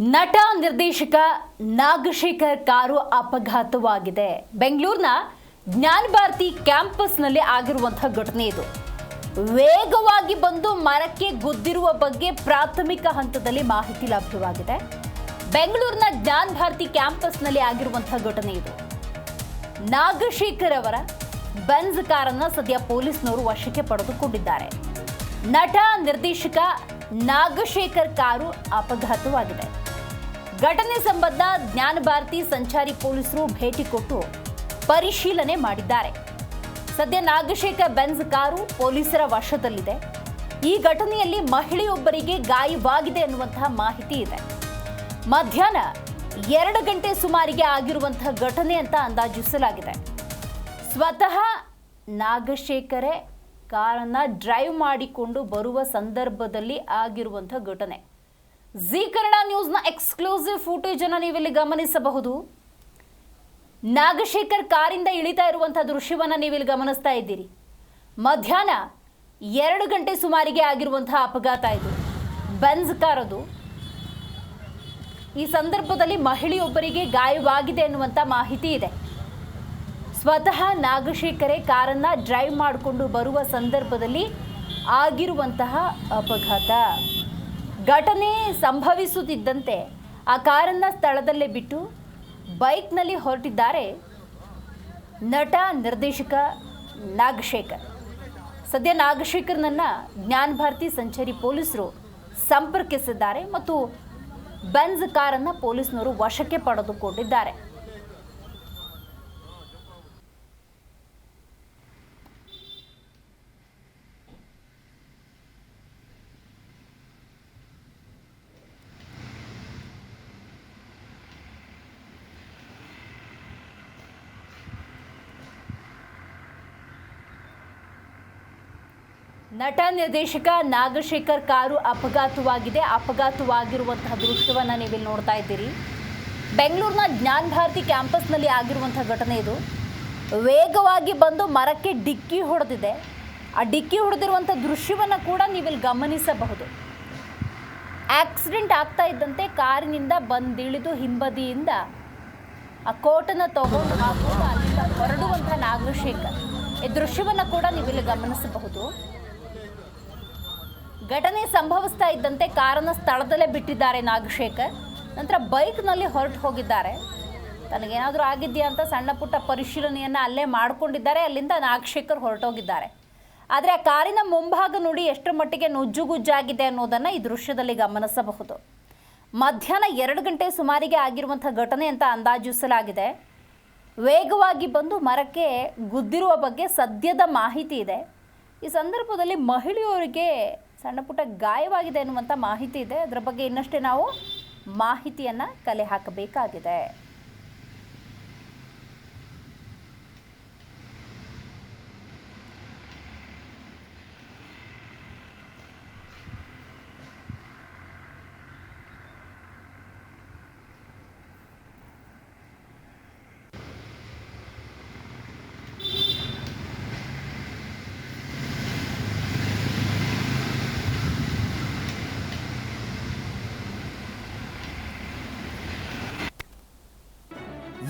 ನಟ ನಿರ್ದೇಶಕ ನಾಗಶೇಖರ್ ಕಾರು ಅಪಘಾತವಾಗಿದೆ. ಬೆಂಗಳೂರಿನ ಜ್ಞಾನ ಭಾರತಿ ಕ್ಯಾಂಪಸ್ನಲ್ಲಿ ಆಗಿರುವಂತಹ ಘಟನೆ ಇದು. ವೇಗವಾಗಿ ಬಂದು ಮರಕ್ಕೆ ಗುದ್ದಿರುವ ಬಗ್ಗೆ ಪ್ರಾಥಮಿಕ ಹಂತದಲ್ಲಿ ಮಾಹಿತಿ ಲಭ್ಯವಾಗಿದೆ. ಬೆಂಗಳೂರಿನ ಜ್ಞಾನ ಭಾರತಿ ಕ್ಯಾಂಪಸ್ನಲ್ಲಿ ಆಗಿರುವಂತಹ ಘಟನೆ ಇದು. ನಾಗಶೇಖರ್ ಅವರ ಬೆನ್ಸ್ ಕಾರನ್ನು ಸದ್ಯ ಪೊಲೀಸ್ನವರು ವಶಕ್ಕೆ ಪಡೆದುಕೊಂಡಿದ್ದಾರೆ. ನಟ ನಿರ್ದೇಶಕ ನಾಗಶೇಖರ್ ಕಾರು ಅಪಘಾತವಾಗಿದೆ. ಘಟನೆ ಸಂಬಂಧ ಜ್ಞಾನ ಭಾರತಿ ಸಂಚಾರಿ ಪೊಲೀಸರು ಭೇಟಿ ಕೊಟ್ಟು ಪರಿಶೀಲನೆ ಮಾಡಿದ್ದಾರೆ. ಸದ್ಯ ನಾಗಶೇಖರ್ ಬೆನ್ಸ್ ಕಾರು ಪೊಲೀಸರ ವಶದಲ್ಲಿದೆ. ಈ ಘಟನೆಯಲ್ಲಿ ಮಹಿಳೆಯೊಬ್ಬರಿಗೆ ಗಾಯವಾಗಿದೆ ಎನ್ನುವಂತಹ ಮಾಹಿತಿ ಇದೆ. ಮಧ್ಯಾಹ್ನ ಎರಡು ಗಂಟೆ ಸುಮಾರಿಗೆ ಆಗಿರುವಂತಹ ಘಟನೆ ಅಂತ ಅಂದಾಜಿಸಲಾಗಿದೆ. ಸ್ವತಃ ನಾಗಶೇಖರೇ ಕಾರನ್ನ ಡ್ರೈವ್ ಮಾಡಿಕೊಂಡು ಬರುವ ಸಂದರ್ಭದಲ್ಲಿ ಆಗಿರುವಂಥ ಘಟನೆ. ಜಿ ಕನ್ನಡ ನ್ಯೂಸ್ನ ಎಕ್ಸ್ಕ್ಲೂಸಿವ್ ಫುಟೇಜ್ ಅನ್ನು ನೀವಿಲ್ಲಿ ಗಮನಿಸಬಹುದು. ನಾಗಶೇಖರ್ ಕಾರಿಂದ ಇಳಿತಾ ಇರುವಂತಹ ದೃಶ್ಯವನ್ನು ನೀವಿಲ್ಲಿ ಗಮನಿಸ್ತಾ ಇದ್ದೀರಿ. ಮಧ್ಯಾಹ್ನ ಎರಡು ಗಂಟೆ ಸುಮಾರಿಗೆ ಆಗಿರುವಂತಹ ಅಪಘಾತ ಇದು. ಬೆನ್ಸ್ ಕಾರದು. ಈ ಸಂದರ್ಭದಲ್ಲಿ ಮಹಿಳೆಯೊಬ್ಬರಿಗೆ ಗಾಯವಾಗಿದೆ ಎನ್ನುವಂಥ ಮಾಹಿತಿ ಇದೆ. ಸ್ವತಃ ನಾಗಶೇಖರೇ ಕಾರನ್ನು ಡ್ರೈವ್ ಮಾಡಿಕೊಂಡು ಬರುವ ಸಂದರ್ಭದಲ್ಲಿ ಆಗಿರುವಂತಹ ಅಪಘಾತ. ಘಟನೆ ಸಂಭವಿಸುತ್ತಿದ್ದಂತೆ ಆ ಕಾರನ್ನು ಸ್ಥಳದಲ್ಲೇ ಬಿಟ್ಟು ಬೈಕ್ನಲ್ಲಿ ಹೊರಟಿದ್ದಾರೆ ನಟ ನಿರ್ದೇಶಕ ನಾಗಶೇಖರ್. ಸದ್ಯ ನಾಗಶೇಖರ್ನನ್ನು ಜ್ಞಾನ ಭಾರತಿ ಸಂಚಾರಿ ಪೊಲೀಸರು ಸಂಪರ್ಕಿಸಿದ್ದಾರೆ ಮತ್ತು ಬೆನ್ಸ್ ಕಾರನ್ನು ಪೊಲೀಸ್ನವರು ವಶಕ್ಕೆ ಪಡೆದುಕೊಂಡಿದ್ದಾರೆ. ನಟ, ನಿರ್ದೇಶಕ ನಾಗಶೇಖರ್ ಕಾರು ಅಪಘಾತವಾಗಿದೆ. ಅಪಘಾತವಾಗಿರುವಂತಹ ದೃಶ್ಯವನ್ನು ನೀವಿಲ್ಲಿ ನೋಡ್ತಾ ಇದ್ದೀರಿ. ಬೆಂಗಳೂರಿನ ಜ್ಞಾನ ಭಾರತಿ ಕ್ಯಾಂಪಸ್ನಲ್ಲಿ ಆಗಿರುವಂಥ ಘಟನೆ ಇದು. ವೇಗವಾಗಿ ಬಂದು ಮರಕ್ಕೆ ಡಿಕ್ಕಿ ಹೊಡೆದಿದೆ. ಆ ಡಿಕ್ಕಿ ಹೊಡೆದಿರುವಂಥ ದೃಶ್ಯವನ್ನು ಕೂಡ ನೀವಿಲ್ಲಿ ಗಮನಿಸಬಹುದು. ಆಕ್ಸಿಡೆಂಟ್ ಆಗ್ತಾ ಇದ್ದಂತೆ ಕಾರಿನಿಂದ ಬಂದಿಳಿದು ಹಿಂಬದಿಯಿಂದ ಆ ಕೋಟನ್ನು ತಗೊಂಡು ಹಾಕೊಂಡು ಅಲ್ಲಿಂದ ಹೊರಡುವಂಥ ನಾಗಶೇಖರ್. ಈ ದೃಶ್ಯವನ್ನು ಕೂಡ ನೀವಿಲ್ಲಿ ಗಮನಿಸಬಹುದು. ಘಟನೆ ಸಂಭವಿಸ್ತಾ ಇದ್ದಂತೆ ಕಾರನ್ನು ಸ್ಥಳದಲ್ಲೇ ಬಿಟ್ಟಿದ್ದಾರೆ ನಾಗಶೇಖರ್. ನಂತರ ಬೈಕ್ನಲ್ಲಿ ಹೊರಟು ಹೋಗಿದ್ದಾರೆ. ತನಗೇನಾದರೂ ಆಗಿದೆಯಾ ಅಂತ ಸಣ್ಣ ಪುಟ್ಟ ಪರಿಶೀಲನೆಯನ್ನು ಅಲ್ಲೇ ಮಾಡಿಕೊಂಡಿದ್ದಾರೆ. ಅಲ್ಲಿಂದ ನಾಗಶೇಖರ್ ಹೊರಟೋಗಿದ್ದಾರೆ. ಆದರೆ ಆ ಕಾರಿನ ಮುಂಭಾಗ ನೋಡಿ ಎಷ್ಟರ ಮಟ್ಟಿಗೆ ನುಜ್ಜುಗುಜ್ಜಾಗಿದೆ ಅನ್ನೋದನ್ನು ಈ ದೃಶ್ಯದಲ್ಲಿ ಗಮನಿಸಬಹುದು. ಮಧ್ಯಾಹ್ನ ಎರಡು ಗಂಟೆ ಸುಮಾರಿಗೆ ಆಗಿರುವಂಥ ಘಟನೆ ಅಂತ ಅಂದಾಜಿಸಲಾಗಿದೆ. ವೇಗವಾಗಿ ಬಂದು ಮರಕ್ಕೆ ಗುದ್ದಿರುವ ಬಗ್ಗೆ ಸದ್ಯದ ಮಾಹಿತಿ ಇದೆ. ಈ ಸಂದರ್ಭದಲ್ಲಿ ಮಹಿಳೆಯರಿಗೆ ಸಣ್ಣ ಪುಟ್ಟ ಗಾಯವಾಗಿದೆ ಎನ್ನುವಂಥ ಮಾಹಿತಿ ಇದೆ. ಅದರ ಬಗ್ಗೆ ಇನ್ನಷ್ಟೇ ನಾವು ಮಾಹಿತಿಯನ್ನು ಕಲೆ ಹಾಕಬೇಕಾಗಿದೆ.